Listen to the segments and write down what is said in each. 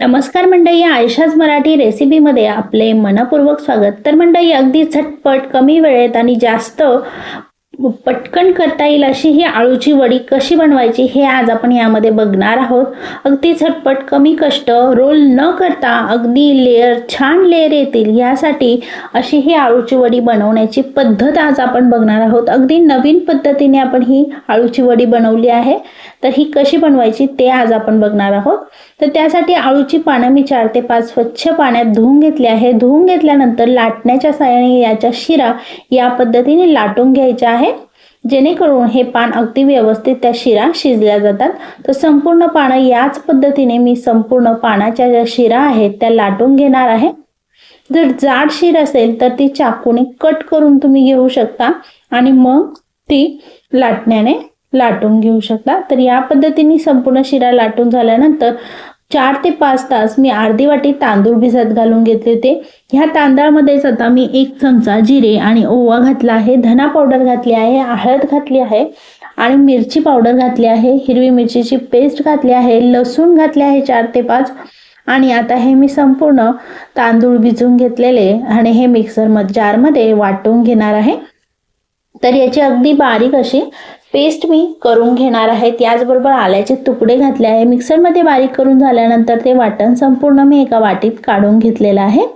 नमस्कार मंडळी आयशाच मराठी रेसिपीमध्ये आपले मनपूर्वक स्वागत. तर मंडळी अगदी झटपट कमी वेळेत आणि जास्त पटकन करता येईल अशी ही आळूची वडी कशी बनवायची हे आज आपण यामध्ये बघणार आहोत. अगदी झटपट कमी कष्ट रोल न करता अगदी लेअर छान लेअर येतील यासाठी अशी ही आळूची वडी बनवण्याची पद्धत आज आपण बघणार आहोत. अगदी नवीन पद्धतीने आपण ही आळूची वडी बनवली आहे. तर ही कशी बनवायची ते आज आपण बघणार आहोत. तर त्यासाठी आळूची पानं मी चार ते पाच स्वच्छ पाण्यात धुवून घेतली आहे. धुवून घेतल्यानंतर लाटण्याच्या साहाय्याने याच्या शिरा या पद्धतीने लाटून घ्यायच्या आहे जेणेकरून हे पान अगदी व्यवस्थित त्या शिरा शिजल्या जातात. तर संपूर्ण पानं याच पद्धतीने मी संपूर्ण पानाच्या ज्या शिरा आहेत त्या लाटून घेणार आहे. जर जाड शिर असेल तर ती चाकूने कट करून तुम्ही घेऊ शकता आणि मग ती लाटण्याने लाटून घेऊ शकता. तर या पद्धतीने संपूर्ण शिरा लाटून झाल्यानंतर चार ते पाच तास मी अर्धी वाटी तांदूळ भिजत घालून घेतले होते ह्या तांदळामध्येच आता मी एक चमचा जिरे आणि ओवा घातला आहे. धना पावडर घातली आहे हळद घातली आहे आणि मिरची पावडर घातली आहे. हिरवी मिरचीची पेस्ट घातली आहे लसूण घातले आहे चार ते पाच. आणि आता हे मी संपूर्ण तांदूळ भिजून घेतलेले आणि हे मिक्सर जारमध्ये वाटून घेणार आहे. तर याची अगदी बारीक अशी पेस्ट मी करून घेणार आहे. त्याचबरोबर आल्याचे तुकडे घातले आहे. मिक्सरमध्ये बारीक करून झाल्यानंतर ते वाटण संपूर्ण मी एका वाटीत काढून घेतलेलं आहे.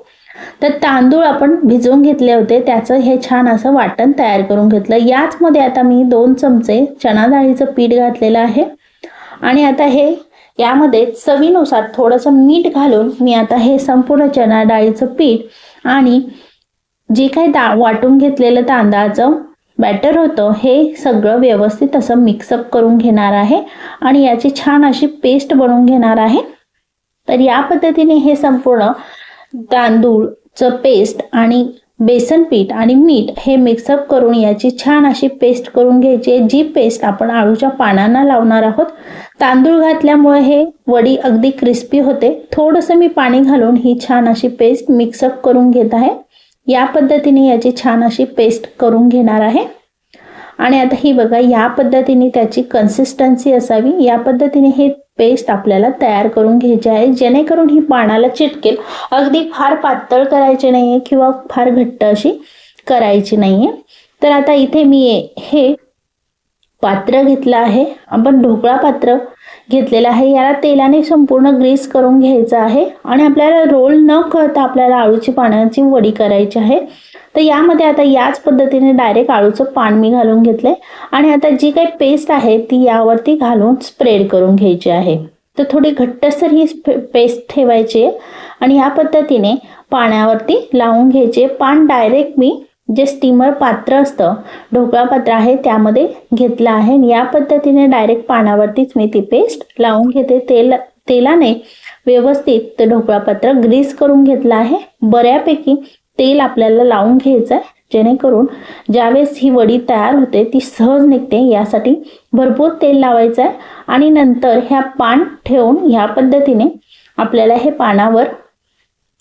तर तांदूळ आपण भिजवून घेतले होते. त्याचं हे छान असं वाटण तयार करून घेतलं. याचमध्ये आता मी दोन चमचे चणा डाळीचं पीठ घातलेलं आहे. आणि आता हे यामध्ये चवीनुसार थोडंसं मीठ घालून मी आता हे संपूर्ण चणा डाळीचं पीठ आणि जे काही दा वाटून घेतलेलं तांदळाचं बॅटर होतं. हे सगळं व्यवस्थित असं मिक्सअप करून घेणार आहे आणि याची छान अशी पेस्ट बनवून घेणार आहे. तर या पद्धतीने हे संपूर्ण तांदूळचं पेस्ट आणि बेसन पीठ आणि मीठ हे मिक्सअप करून याची छान अशी पेस्ट करून घ्यायची आहे. जी पेस्ट आपण आळूच्या पानांना लावणार आहोत तांदूळ घातल्यामुळे हे वडी अगदी क्रिस्पी होते. थोडंसं मी पाणी घालून ही छान अशी पेस्ट मिक्सअप करून घेत आहे. या पद्धतीने याची छान अशी पेस्ट करून घेणार आहे. आणि आता ही बघा या पद्धतीने त्याची कन्सिस्टन्सी असावी. या पद्धतीने हे पेस्ट आपल्याला तयार करून घ्यायची आहे. जेणेकरून ही पानाला चिटकेल. अगदी फार पातळ करायची नाही आहे किंवा फार घट्ट अशी करायची नाही आहे तर आता इथे मी हे पात्र घेतलं आहे. आपण ढोकळा पात्र घेतलेलं आहे. याला तेलाने संपूर्ण ग्रीस करून घ्यायचं आहे आणि आपल्याला रोल न करता आपल्याला आळूची पाण्याची वडी करायची आहे. तर यामध्ये आता याच पद्धतीने डायरेक्ट आळूचं पान मी घालून घेतले आणि आता जी काही पेस्ट आहे ती यावरती घालून स्प्रेड करून घ्यायची आहे. तर थोडी घट्टसर ही पेस्ट ठेवायची आहे आणि या पद्धतीने पाण्यावरती लावून घ्यायचे पान डायरेक्ट मी जे स्टीमर पात्र असतं ढोकळा पात्र आहे त्यामध्ये घेतलं आहे. या पद्धतीने डायरेक्ट पानावरतीच मी ती पेस्ट लावून घेते. तेल तेलाने व्यवस्थित ते ढोकळा पात्र ग्रीस करून घेतलं आहे. बऱ्यापैकी तेल आपल्याला लावून घ्यायचं आहे जेणेकरून ज्यावेळेस ही वडी तयार होते ती सहज निघते. यासाठी भरपूर तेल लावायचं आहे आणि नंतर ह्या पान ठेवून ह्या पद्धतीने आपल्याला हे पानावर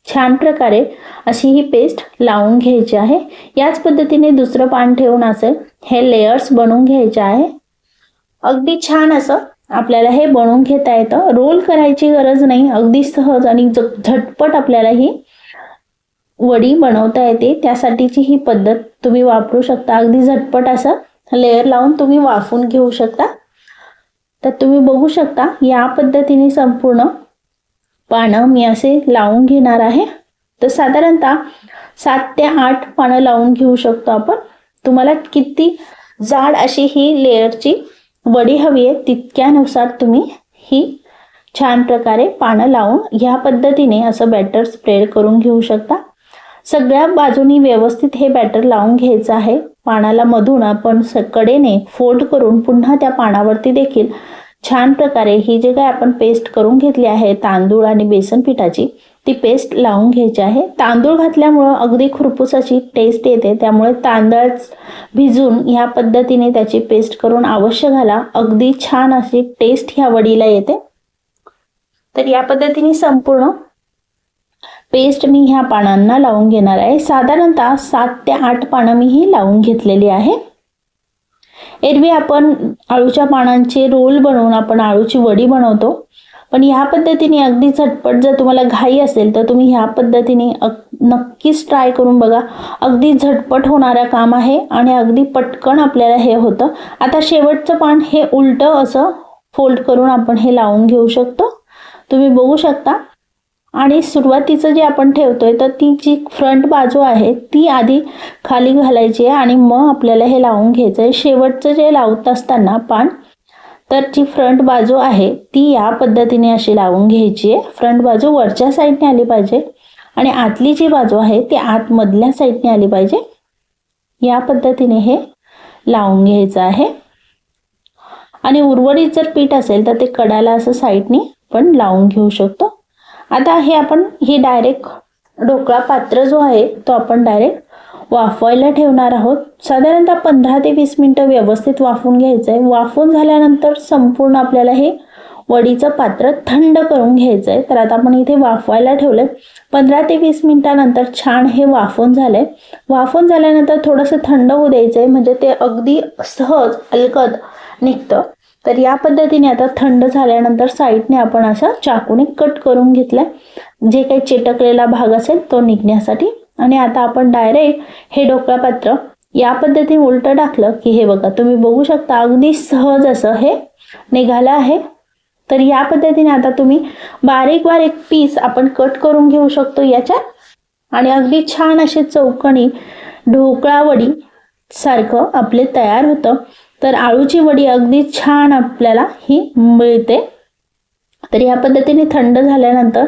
छान प्रकारे अशी ही पेस्ट लावून घ्यायची आहे. याच पद्धतीने दुसरं पान ठेवून असं हे लेयर्स बनवून घ्यायचे आहे. अगदी छान असं आपल्याला हे बनवून घेता येतं. रोल करायची गरज नाही. अगदी सहज आणि झटपट आपल्याला ही वडी बनवता येते. त्यासाठीची ही पद्धत तुम्ही वापरू शकता. अगदी झटपट असं लेअर लावून तुम्ही वाफून घेऊ शकता. तर तुम्ही बघू शकता या पद्धतीने संपूर्ण पानं मी असे लावून घेणार आहे. तर साधारणतः सात ते आठ पानं लावून घेऊ शकतो आपण. तुम्हाला किती जाड अशी ही लेअरची वडी हवी आहे तितक्यानुसार तुम्ही ही छान प्रकारे पानं लावून ह्या पद्धतीने असं बॅटर स्प्रेड करून घेऊ शकता. सगळ्या बाजूनी व्यवस्थित हे बॅटर लावून घ्यायचं आहे. पानाला मधून आपण कडेने फोल्ड करून पुन्हा त्या पानावरती देखील छान प्रकारे ही जे काय आपण पेस्ट करून घेतली आहे तांदूळ आणि बेसन पिठाची ती पेस्ट लावून घ्यायची आहे. तांदूळ घातल्यामुळं अगदी खुरपूस टेस्ट येते. त्यामुळे तांदळ भिजून ह्या पद्धतीने त्याची पेस्ट करून अवश्य घाला. अगदी छान अशी टेस्ट ह्या वडीला येते. तर या पद्धतीने संपूर्ण पेस्ट मी ह्या पानांना लावून घेणार आहे. साधारणतः सात ते आठ पानं मी ही लावून घेतलेली आहे. एरवी आपण आळूच्या पानांचे रोल बनवून आपण आळूची वडी बनवतो. पण ह्या पद्धतीने अगदी झटपट जर तुम्हाला घाई असेल तर तुम्ही ह्या पद्धतीने अग नक्कीच ट्राय करून बघा. अगदी झटपट होणारं काम आहे आणि अगदी पटकन आपल्याला हे होतं. आता शेवटचं पान हे उलटं असं फोल्ड करून आपण हे लावून घेऊ शकतो. तुम्ही बघू शकता. आणि सुरुवातीचं जे आपण ठेवतोय तर ती जी फ्रंट बाजू आहे ती आधी खाली घालायची आहे आणि मग आपल्याला हे लावून घ्यायचं आहे. शेवटचं जे लावत असताना पान तर जी फ्रंट बाजू आहे ती या पद्धतीने अशी लावून घ्यायची आहे. फ्रंट बाजू वरच्या साईडने आली पाहिजे आणि आतली जी बाजू आहे ती आतमधल्या साईडने आली पाहिजे. या पद्धतीने हे लावून घ्यायचं आहे. आणि उर्वरित जर पीठ असेल तर ते कडाला असं साईडने पण लावून घेऊ शकतो. आता हे आपण ही डायरेक्ट ढोकळा पात्र जो आहे तो आपण डायरेक्ट वाफवायला ठेवणार आहोत. साधारणतः पंधरा ते वीस मिनटं व्यवस्थित वाफून घ्यायचं आहे वाफून झाल्यानंतर संपूर्ण आपल्याला हे वडीचं पात्र थंड करून घ्यायचं आहे तर आता आपण इथे वाफवायला ठेवलं पंधरा ते वीस मिनटानंतर छान हे वाफून झालं आहे वाफून झाल्यानंतर थोडंसं थंड होऊ द्यायचं आहे म्हणजे ते अगदी सहज अलगद निघतं. तर या पद्धतीने आता थंड झाल्यानंतर साईडने आपण असा चाकूने कट करून घेतलाय. जे काही चिटकलेला भाग असेल तो निघण्यासाठी. आणि आता आपण डायरेक्ट हे ढोकळा पात्र या पद्धतीने उलटं टाकलं की हे बघा तुम्ही बघू शकता अगदी सहज असं हे निघालं आहे. तर या पद्धतीने आता तुम्ही बारीक बारीक पीस आपण कट करून घेऊ शकतो याच्या आणि अगदी छान असे चौकणी ढोकळावडी सारखं आपले तयार होतं. तर आळूची वडी अगदी छान आपल्याला ही मिळते. तर या पद्धतीने थंड झाल्यानंतर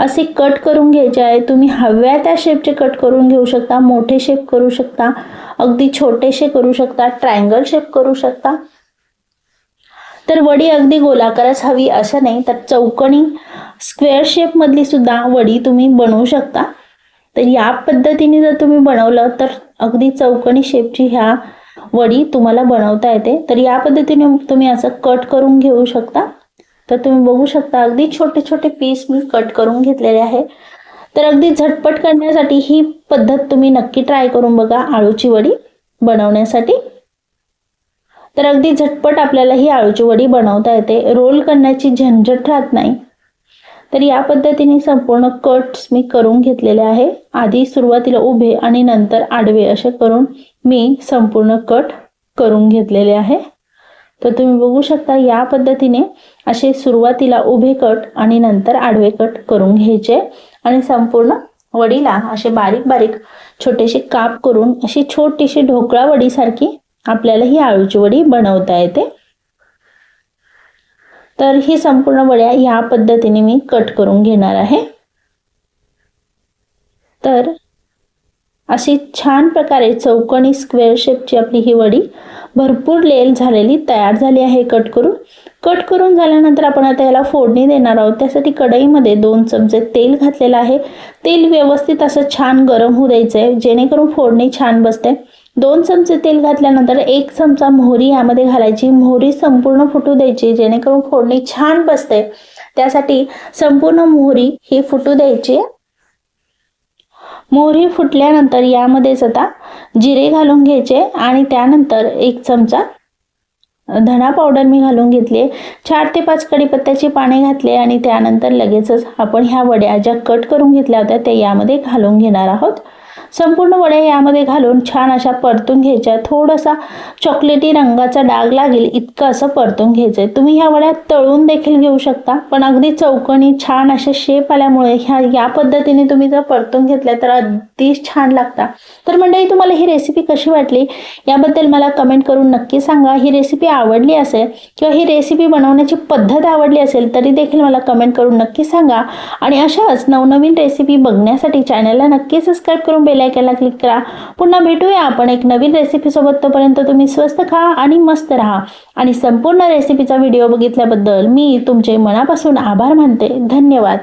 असे कट करून घ्यायचे आहे. तुम्ही हव्या त्या शेपचे कट करून घेऊ शकता मोठे शेप करू शकता अगदी छोटेसे करू शकता ट्रायंगल शेप करू शकता. तर वडी अगदी गोलाकारच हवी असं नाही तर चौकणी स्क्वेअर शेपमधली सुद्धा वडी तुम्ही बनवू शकता. तर या पद्धतीने जर तुम्ही बनवलं तर अगदी चौकणी शेपची ह्या वडी तुम्हाला बनवता येते. तर या पद्धतीने तुम्ही असं कट करून घेऊ शकता. तर तुम्ही बघू शकता अगदी छोटे छोटे पीस मी कट करून घेतलेले आहे. तर अगदी झटपट करण्यासाठी ही पद्धत तुम्ही नक्की ट्राय करून बघा आळूची वडी बनवण्यासाठी. तर अगदी झटपट आपल्याला ही आळूची वडी बनवता येते. रोल करण्याची झंझट राहत नाही. तर या पद्धतीने संपूर्ण कट्स मी करून घेतलेले आहे. आधी सुरुवातीला उभे आणि नंतर आडवे असे करून मी संपूर्ण कट करून घेतलेले आहे. तर तुम्ही बघू शकता या पद्धतीने असे सुरुवातीला उभे कट आणि नंतर आडवे कट करून घ्यायचे आणि संपूर्ण वडीला असे बारीक बारीक छोटेसे काप करून अशी छोटीशी ढोकळा वडीसारखी आपल्याला ही आळूची वडी बनवता येते. तर ही संपूर्ण वड्या ह्या पद्धतीने मी कट करून घेणार आहे. तर अशी छान प्रकारे चौकणी स्क्वेअर शेपची आपली ही वडी भरपूर लेल झालेली तयार झाली आहे कट करून. कट करून झाल्यानंतर आपण आता याला फोडणी देणार आहोत. त्यासाठी कढईमध्ये दोन चमचे तेल घातलेलं आहे. तेल व्यवस्थित असं छान गरम होऊ द्यायचं आहे जेणेकरून फोडणी छान बसते. दोन चमचे तेल घातल्यानंतर एक चमचा मोहरी यामध्ये घालायची. मोहरी संपूर्ण फुटू द्यायची जेणेकरून फोडणी छान बसते. त्यासाठी संपूर्ण मोहरी ही फुटू द्यायची. मोहरी फुटल्यानंतर यामध्येच आता जिरे घालून घ्यायचे आणि त्यानंतर एक चमचा धना पावडर मी घालून घेतली चार ते पाच कढीपत्त्याची पाने घातले आणि त्यानंतर लगेचच आपण ह्या वड्या ज्या कट करून घेतल्या होत्या त्या यामध्ये घालून घेणार आहोत. संपूर्ण वड्या यामध्ये घालून छान अशा परतून घ्यायच्या. थोडासा चॉकलेटी रंगाचा डाग लागेल इतकं असं परतून घ्यायचं आहे तुम्ही ह्या वड्या तळून देखील घेऊ शकता पण अगदी चौकणी छान अशा शेप आल्यामुळे ह्या या पद्धतीने तुम्ही जर परतून घेतल्या तर अगदी छान लागतात तर मंडळी तुम्हाला ही रेसिपी कशी वाटली? याबद्दल मला कमेंट करून नक्की सांगा. ही रेसिपी आवडली असेल किंवा ही रेसिपी बनवण्याची पद्धत आवडली असेल तरी देखील मला कमेंट करून नक्की सांगा. आणि अशाच नवनवीन रेसिपी बघण्यासाठी चॅनलला नक्की सबस्क्राईब करून बेल आयकनला क्लिक करा. पुन्हा भेटूया आपण एक नवीन रेसिपीसोबत तोपर्यंत तुम्ही स्वस्त खा आणि मस्त राहा. आणि संपूर्ण रेसिपीचा व्हिडिओ बघितल्याबद्दल मी तुमचे मनापासून आभार मानते. धन्यवाद.